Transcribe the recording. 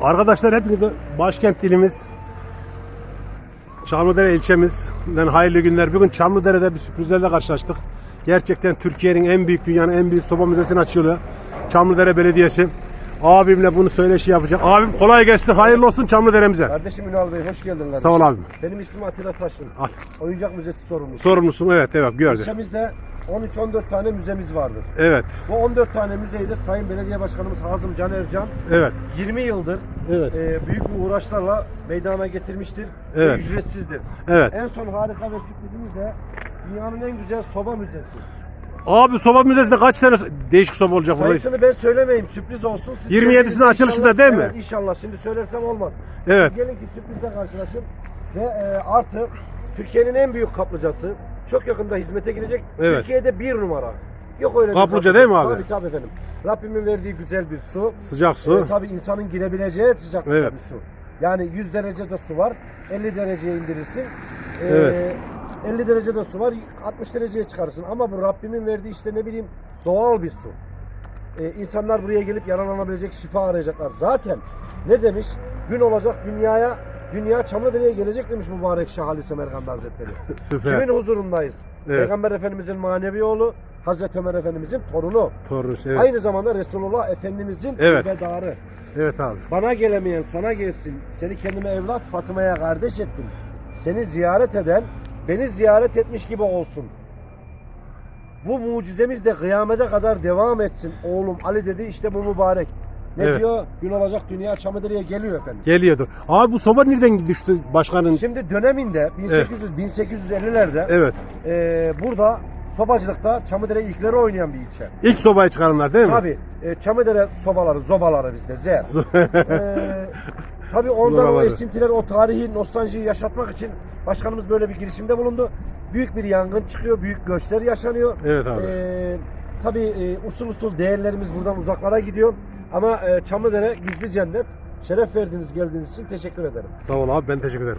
Arkadaşlar hepinize başkent dilimiz Çamlıdere ilçemizden hayırlı günler. Bugün Çamlıdere'de bir sürprizlerle karşılaştık. Gerçekten Türkiye'nin en büyük, dünyanın en büyük soba müzesini açıyorlar. Çamlıdere Belediyesi. Abimle bunu söyleşi yapacak. Abim kolay gelsin, hayırlı olsun Çamlıdere'mize. Kardeşim Ünal Bey hoş geldin kardeşim. Sağ ol abim. Benim ismim Atilla Taşın. At. Oyuncak Müzesi sorumlusu. Sorumlusun, evet, evet, gördüm. İlçemizde 13-14 tane müzemiz vardır. Evet, Bu 14 tane müzeyi de Sayın Belediye Başkanımız Hazım Can Ercan evet, 20 yıldır Evet. e, büyük bir uğraşlarla meydana getirmiştir. Evet. Ve ücretsizdir. evet. En son harika ve sürprizimiz de dünyanın en güzel soba müzesi. Abi soba müzesinde kaç tane değişik soba olacak burada? Sayısını ben söylemeyeyim sürpriz olsun. Siz 27'sinin söylediğinizde açılışında inşallah- değil mi? Evet inşallah şimdi söylersem olmaz. Evet. Gelin ki sürprizle karşılaşın. Ve e, artı Türkiye'nin en büyük kaplıcası çok yakında hizmete girecek. Evet. Türkiye'de bir numara. Yok öyle Kaplıca değil mi abi? Tabii tabii efendim. Rabbimin verdiği güzel bir su. Sıcak su. E, tabii insanın girebileceği sıcaklıkta Evet. bir su. Yani 100 derecede su var. 50 dereceye indirirsin. E, Evet. 50 derecede su var. 60 dereceye çıkarırsın. Ama bu Rabbimin verdiği işte ne bileyim doğal bir su. Ee, insanlar buraya gelip yararlanabilecek şifa arayacaklar. Zaten ne demiş? Gün olacak dünyaya, dünya Çamlıdere'ye gelecek demiş mübarek Şah Ali Semerkand Hazretleri. Süper. Kimin huzurundayız? Evet. Peygamber Efendimizin manevi oğlu, Hazreti Ömer Efendimizin torunu. Torun, evet. Aynı zamanda Resulullah Efendimizin Evet. bedarı. Evet abi. Bana gelemeyen sana gelsin. Seni kendime evlat, Fatıma'ya kardeş ettim. Seni ziyaret eden beni ziyaret etmiş gibi olsun. Bu mucizemiz de kıyamete kadar devam etsin. Oğlum Ali dedi işte bu mübarek. Ne Evet. diyor? Gün olacak dünya Çamlıdere'ye geliyor efendim. Geliyordur. Abi bu soba nereden düştü başkanın? Şimdi döneminde 1800 1850'lerde Evet. eee, burada sobacılıkta Çamlıdere ilkleri oynayan bir ilçe. İlk sobayı çıkaranlar değil mi? Tabi e, Çamlıdere sobaları, zobaları bizde Z. Ee, tabii ondan o esintiler, o tarihi nostaljiyi yaşatmak için başkanımız böyle bir girişimde bulundu. Büyük bir yangın çıkıyor, büyük göçler yaşanıyor. Evet abi. Ee, tabii e, usul usul değerlerimiz buradan uzaklara gidiyor. Ama e, Çamlıdere gizli cennet. Şeref verdiğiniz geldiğiniz için teşekkür ederim. Sağ ol abi ben teşekkür ederim.